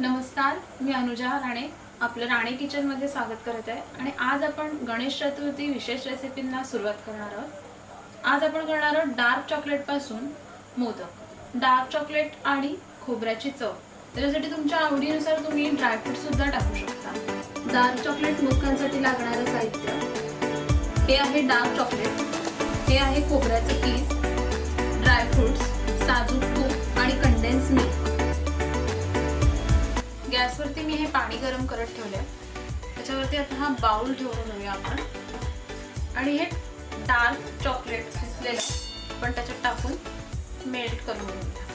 नमस्कार मी अनुजा राणे. आपलं राणे किचनमध्ये स्वागत करत आहे. आणि आज आपण गणेश चतुर्थी विशेष रेसिपींना सुरुवात करणार आहोत. आज आपण करणार आहोत डार्क चॉकलेटपासून मोदक. डार्क चॉकलेट आणि खोबऱ्याची चव. त्याच्यासाठी तुमच्या आवडीनुसार तुम्ही ड्रायफ्रूटसुद्धा टाकू शकता. डार्क चॉकलेट मोदकांसाठी लागणारं साहित्य. हे आहे डार्क चॉकलेट. हे आहे खोबऱ्याचं पीस ड्रायफ्रुट्स साजूक तूप आणि कंडेन्स मिल्क गॅसवरती मी हे पाणी गरम करत ठेवले त्याच्यावरती आता हा बाउल ठेवून घेऊया आपण. आणि हे डार्क चॉकलेट किसलेलं पण त्याच्यात टाकून मेल्ट करून घेऊया.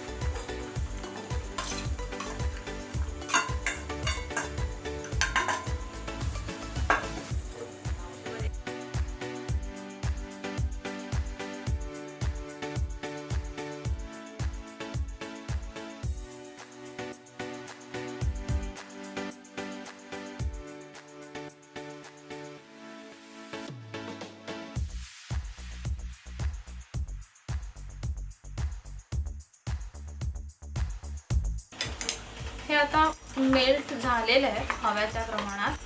आता मेल्ट झालेलं आहे हव्याच्या प्रमाणात.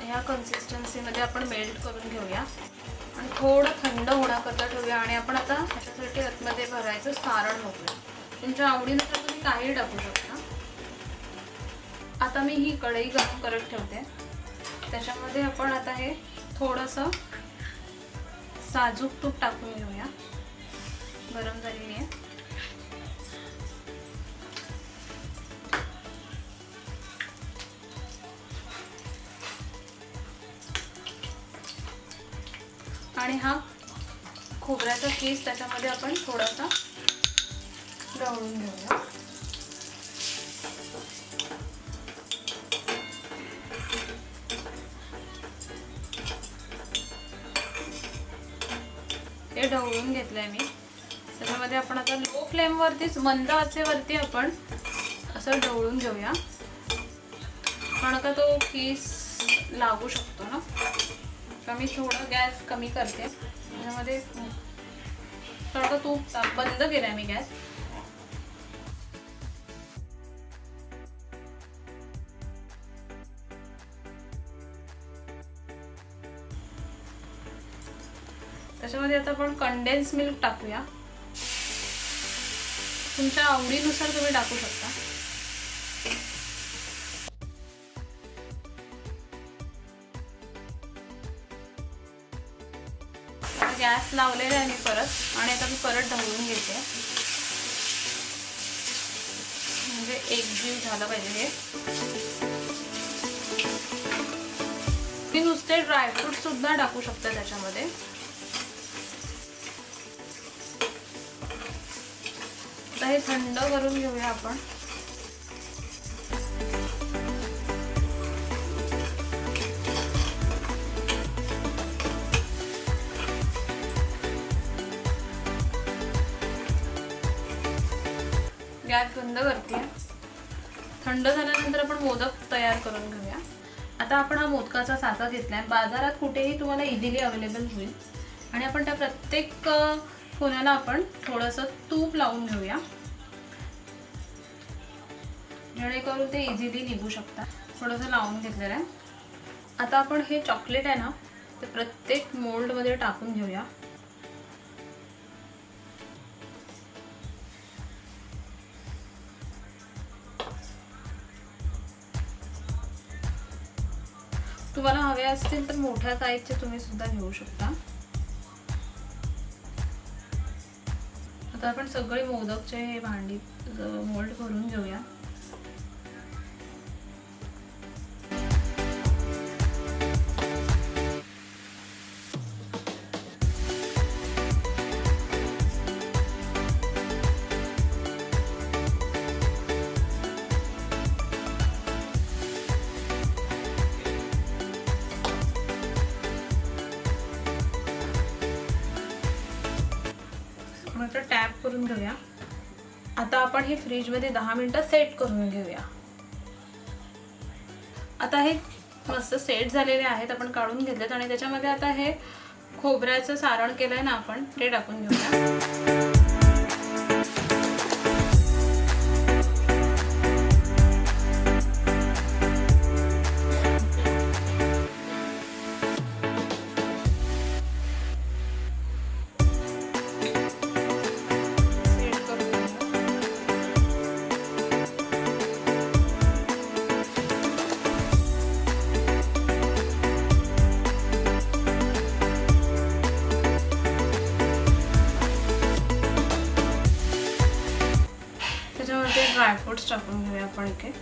ह्या कन्सिस्टन्सीमध्ये आपण मेल्ट करून घेऊया. आणि थोडं थंड होण्याकरता ठेवूया आणि आपण आता ह्याच्यासाठी आतमध्ये भरायचं सारण मोकळं तुमच्या आवडीनुसार तुम्ही काही टाकू शकता. आता मी ही कढई गरम करत ठेवते. त्याच्यामध्ये आपण आता हे थोडंसं साजूक तूप टाकून घेऊया. गरम झालेली आहे. आणि हा खोबऱ्याचा केस त्याच्यामध्ये आपण थोडासा ढवळून घेऊया. हे ढवळून घेतलंय मी. त्याच्यामध्ये आपण आता लो फ्लेमवरतीच मंद आचेवरती आपण असं ढवळून घेऊया. कारण का तो केस लागू शकतो ना? तर मी थोडं गॅस कमी करते. त्याच्यामध्ये थोडं तूप बंद केलाय मी गॅस त्याच्यामध्ये आता आपण कंडेन्स मिल्क टाकूया. तुमच्या आवडीनुसार तुम्ही टाकू शकता. गॅस लावलेला आहे मी परत आणि आता मी परत ढवळून घेते. म्हणजे एक जीव झालं पाहिजे हे. मी नुसते ड्रायफ्रूट सुद्धा टाकू शकते त्याच्यामध्ये. आता हे थंड करून घेऊया आपण. गॅस बंद करते. थंड झाल्यानंतर आपण मोदक तयार करून घेऊया. आता आपण हा मोदकाचा साचा घेतलाय. बाजारात कुठेही तुम्हाला इझिली अवेलेबल होईल. आणि आपण त्या प्रत्येक पुण्याला आपण थोडंसं तूप लावून घेऊया. जेणेकरून ते इझिली निघू शकतात. थोडंसं लावून घेतलेलं आहे. आता आपण हे चॉकलेट आहे ना ते प्रत्येक मोल्डमध्ये टाकून घेऊया. तुम्हाला हवे असतील तर मोठ्या साईजचे तुम्ही सुद्धा घेऊ शकता. आता आपण सगळे मोदकचे हे भांडी मोल्ड करून घेऊया. मग टॅप करून घेऊया. आता आपण हे फ्रीजमध्ये दहा मिनटं सेट करून घेऊया. आता हे मस्त सेट झालेले आहेत आपण काढून घेतलेत आणि त्याच्यामध्ये आता हे खोबऱ्याचं सारण केलंय ना आपण ते टाकून घेऊया. ड्रायफ्रुट्स टाकून घेऊया आपण एक एक.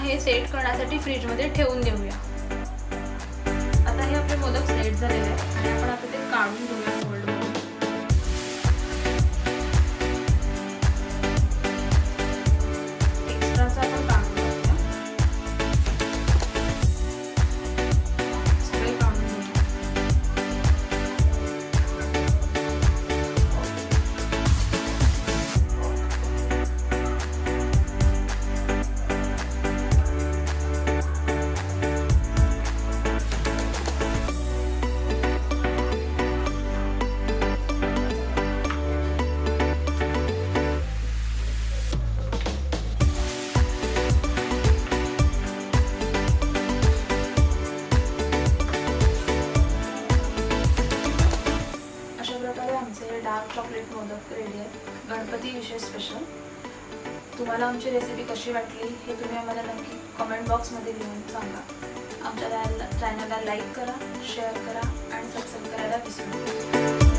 हे सेट करण्यासाठी फ्रीजमध्ये ठेवून देऊया. आता हे आपले मोदक सेट झालेले आहेत आणि आपण आता ते काढून घेऊया तुम्हाला आमची रेसिपी कशी वाटली हे तुम्ही आम्हाला नक्की कमेंट बॉक्समध्ये लिहून सांगा. आमच्या चॅनलला लाईक करा शेअर करा आणि सबस्क्राईब करायला विसरू नका.